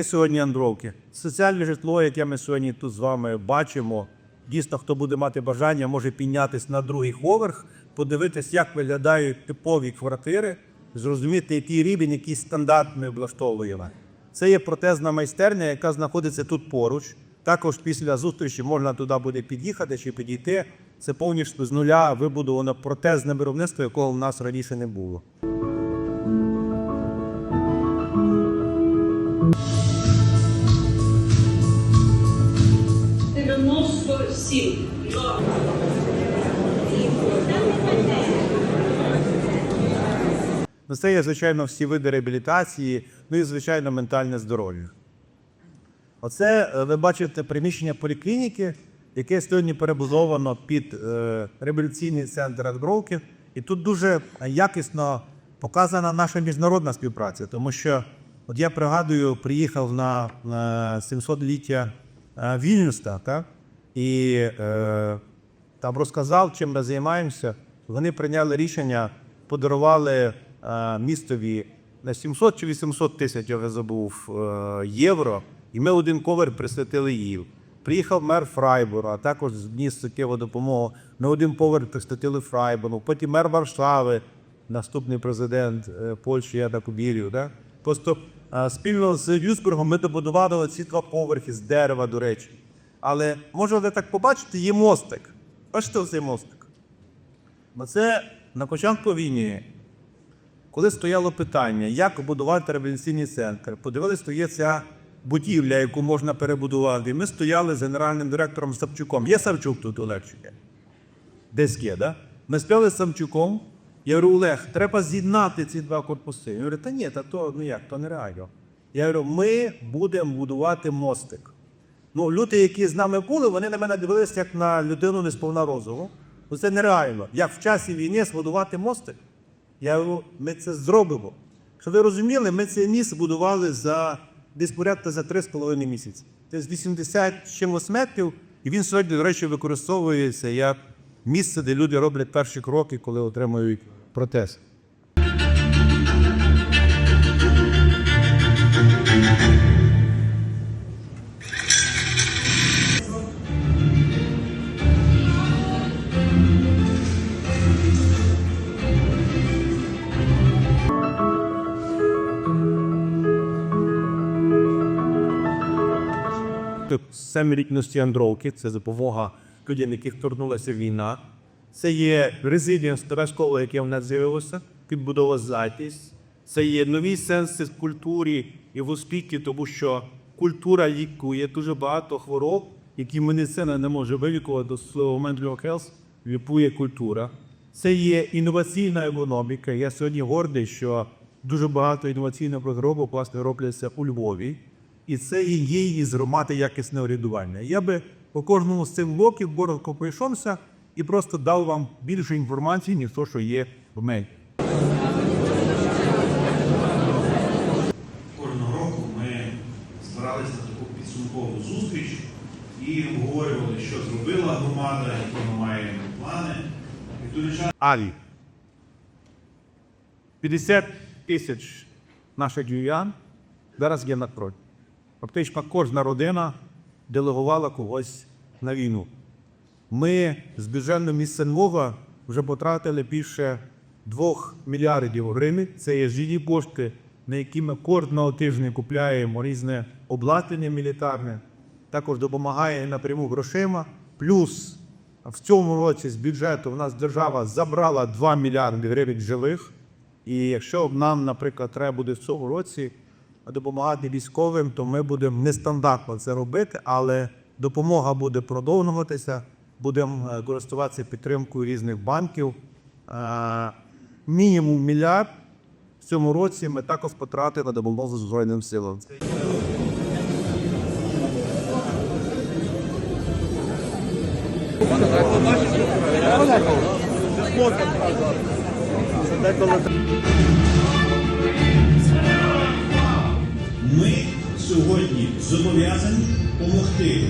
Сьогодні Андровки. Соціальне житло, яке ми сьогодні тут з вами бачимо. Дійсно, хто буде мати бажання, може піднятися на другий поверх, подивитись, як виглядають типові квартири, зрозуміти, який рівень, який стандарт ми облаштовуємо. Це є протезна майстерня, яка знаходиться тут поруч. Також після зустрічі можна туди буде під'їхати чи підійти. Це повністю з нуля вибудовано протезне виробництво, якого в нас раніше не було. Дев'яносто сім. Ну, це є, звичайно, всі види реабілітації, ну і, звичайно, ментальне здоров'я. Оце е, ви бачите приміщення поліклініки, яке сьогодні перебудовано під е, реабілітаційний центр Андровки. І тут дуже якісно показана наша міжнародна співпраця, тому що, от я пригадую, приїхав на, на 700-ліття е, Вільнюста, так? І е, там розказав, чим ми займаємося. Вони прийняли рішення, подарували е, містові на 700 чи 800 тисяч, я забув, е, євро, і ми один ковер присвятили їм. Приїхав мер Фрайбурга, а також зніс суттєву допомогу. Ми один поверх присвятили Фрайбургу. Потім мер Варшави, наступний президент е, Польщі, я так вірю. Да? Просто е, спільно з Юсбергом ми добудували ці два поверхи з дерева, до речі. Але може ви так побачите, є мостик. Бачите цей мостик? Бо це на початку війни, коли стояло питання, як будувати реабілітаційний центр, подивилися, що є ця будівля, яку можна перебудувати. Ми стояли з генеральним директором Савчуком. Є Савчук тут Олегчик? Десь є, да? Ми стояли з Савчуком. Я говорю, Олег, треба з'єднати ці два корпуси. Він говорить, та ні, та то ну як, то нереально. Я говорю, ми будемо будувати мостик. Ну, люди, які з нами були, вони на мене дивилися як на людину несповна розуму. Ну це нереально. Як в часі війни збудувати мостик? Я говорю, ми це зробимо. Щоб ви розуміли, ми цей міст будували за десь порядка за 3,5 місяці. Це з 80 з чимось метрів, і він сьогодні, до речі, використовується як місце, де люди роблять перші кроки, коли отримують протез. Семирічності Андровки, це допомога людям, яких торкнулася війна. Це є резидіум старе школа, яке в нас з'явилося, підбудова затість. Це є нові сенси в культурі і в успіхі, тому що культура лікує дуже багато хвороб, які медицина не може вилікувати слова mental health, лікує культура. Це є інноваційна економіка. Я сьогодні гордий, що дуже багато інноваційних розробок власне робляться у Львові. І це і є із мати якісне орієнтування. Я би по кожному з цих блоків коротко пройшовся і просто дав вам більше інформації, ніж то, що є в мене. Кожного року ми збиралися на таку підсумкову зустріч і обговорювали, що зробила громада, які ми маємо плани. Алі. 50 тисяч наших юян зараз є на фронті. Фактично кожна родина делегувала когось на війну. Ми з бюджетного місцевого вже потратили більше 2 мільярдів гривень. Це є живі кошти, на які ми кожного тижня купляємо різне обладнання мілітарне. Також допомагає напряму грошима. Плюс в цьому році з бюджету в нас держава забрала 2 мільярди гривень живих. І якщо нам, наприклад, треба буде в цьому році допомагати військовим, то ми будемо нестандартно це робити, але допомога буде продовжуватися. Будемо е, користуватися підтримкою різних банків. Е, Мінімум мільярд в цьому році ми також потратили на допомогу Збройним силам. Ми сьогодні зобов'язані допомогти